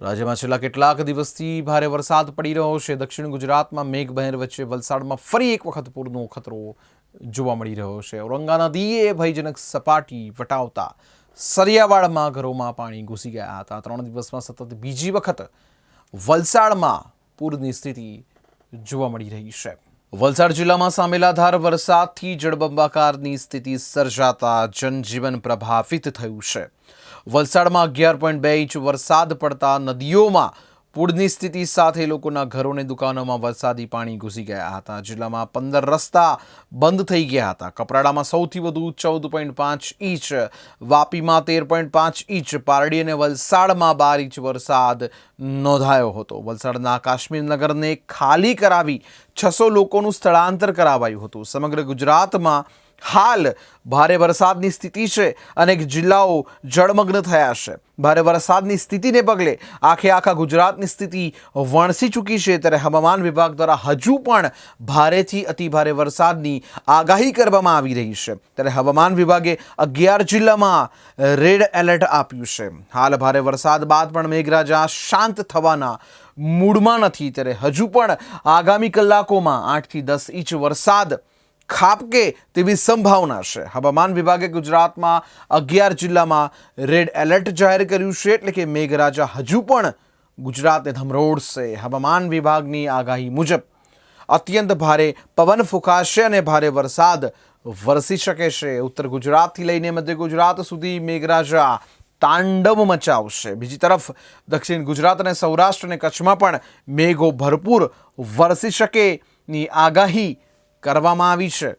રાજ્યમાં છેલ્લા કેટલાક દિવસથી ભારે વરસાદ પડી રહ્યો છે. દક્ષિણ ગુજરાતમાં મેઘભહેર વચ્ચે વલસાડમાં ફરી એક વખત પૂરનો ખતરો જોવા મળી રહ્યો છે. ઔરંગા નદીએ ભયજનક સપાટી વટાવતા સરિયાવાડમાં ઘરોમાં પાણી ઘૂસી ગયા હતા. ત્રણ દિવસમાં સતત બીજી વખત વલસાડમાં પૂરની સ્થિતિ જોવા મળી રહી છે. વલસાડ જિલ્લામાં સામેલાધાર વરસાદથી જળબંબાકારની સ્થિતિ સર્જાતા જનજીવન પ્રભાવિત થયું છે. વલસાડમાં અગિયાર પોઈન્ટ બે ઇંચ વરસાદ પડતા નદીઓમાં પૂરની સ્થિતિ સાથે લોકોના ઘરોને દુકાનોમાં વરસાદી પાણી ઘૂસી ગયા હતા. જિલ્લામાં પંદર રસ્તા બંધ થઈ ગયા હતા. કપરાડામાં સૌથી વધુ ચૌદ પોઈન્ટ પાંચ ઇંચ, વાપીમાં તેર પોઈન્ટ પાંચ ઇંચ, પારડી અને વલસાડમાં બાર ઇંચ વરસાદ નોંધાયો હતો. વલસાડના કાશ્મીર નગરને ખાલી કરાવી છસો લોકોનું સ્થળાંતર કરાવાયું હતું. સમગ્ર ગુજરાતમાં હાલ ભારે વરસાદની સ્થિતિ છે અનેક જિલ્લાઓ જળમગ્ન થયા છે. ભારે વરસાદની સ્થિતિને પગલે આખે આખા ગુજરાતની સ્થિતિ વણસી ચૂકી છે. ત્યારે હવામાન વિભાગ દ્વારા હજુ પણ ભારેથી અતિભારે વરસાદની આગાહી કરવામાં આવી રહી છે. ત્યારે હવામાન વિભાગે અગિયાર જિલ્લામાં રેડ એલર્ટ આપ્યું છે. હાલ ભારે વરસાદ બાદ પણ મેઘરાજા શાંત થવાના મૂડમાં નથી. ત્યારે હજુ પણ આગામી કલાકોમાં આઠથી દસ ઇંચ વરસાદ ખાબકે તેવી સંભાવના છે. હવામાન વિભાગે ગુજરાતમાં અગિયાર જિલ્લામાં રેડ એલર્ટ જાહેર કર્યું છે. એટલે કે મેઘરાજા હજુ પણ ગુજરાતને ધમરોડશે. હવામાન વિભાગની આગાહી મુજબ અત્યંત ભારે પવન ફૂંકાશે અને ભારે વરસાદ વરસી શકે છે. ઉત્તર ગુજરાતથી લઈને મધ્ય ગુજરાત સુધી મેઘરાજા તાંડવ મચાવશે. બીજી તરફ દક્ષિણ ગુજરાત અને સૌરાષ્ટ્ર અને કચ્છમાં પણ મેઘો ભરપૂર વરસી શકેની આગાહી કરવામાં આવી છે.